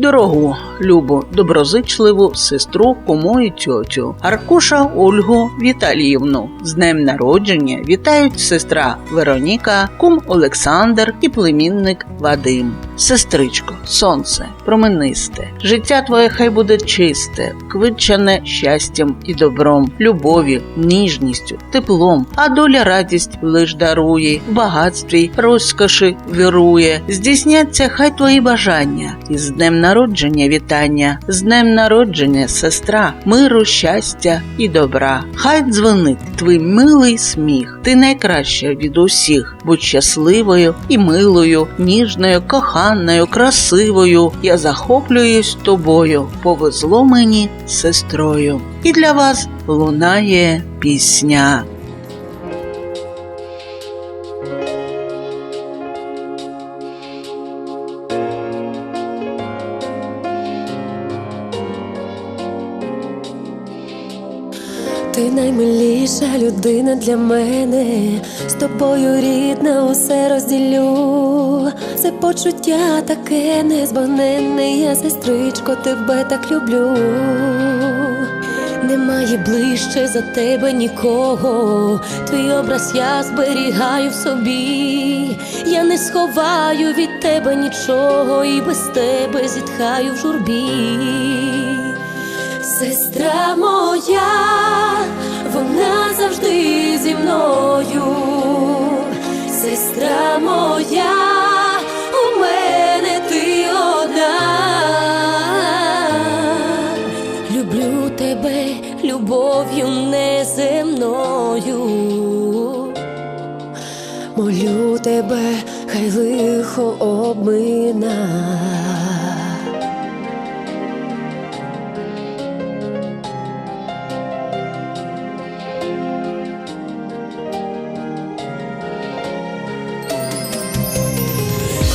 дорогу, любу, доброзичливу сестру, кому і тьотю, Аркуша Ольгу Віталіївну. З днем народження вітають сестра Вероніка, кум Олександр і племінник Вадим. Сестричко, сонце, променисте, життя твоє хай буде чисте, квитчане щастям і добром, любов'ю, ніжністю, теплом, а доля радість лиш дарує, в багатстві, розкоші вірує. Здійсняться хай твої бажання, і з днем народження вітання, з днем народження, сестра, миру, щастя і добра. Хай дзвонить твій милий сміх, ти найкраща від усіх, будь щасливою і милою, ніжною, коханою, красивою. Я захоплююсь тобою. Повезло мені сестрою. І для вас лунає пісня. Ти наймиліша людина для мене, з тобою рідна, усе розділю. Це почуття таке незбагненне, я сестричко, тебе так люблю. Немає ближче за тебе нікого, твій образ я зберігаю в собі. Я не сховаю від тебе нічого, і без тебе зітхаю в журбі. Сестра моя, моя, у мене ти одна. Люблю тебе любов'ю неземною. Молю тебе, хай лихо обмина.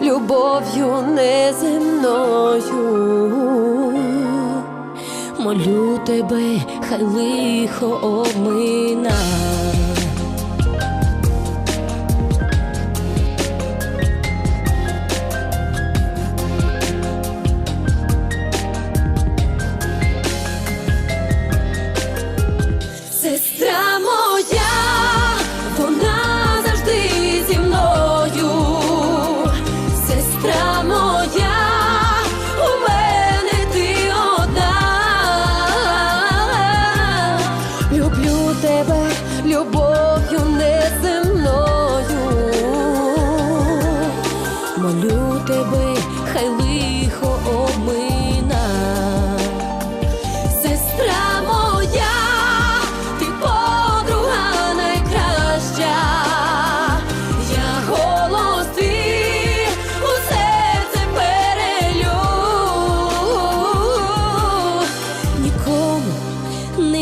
Любов'ю неземною. Молю тебе, хай лихо обмина.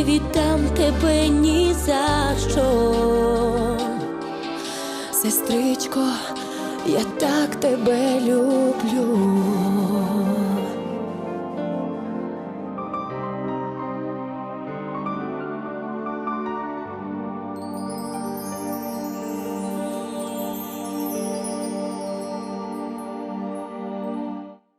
Не віддам тебе ні за що. Сестричко, я так тебе люблю.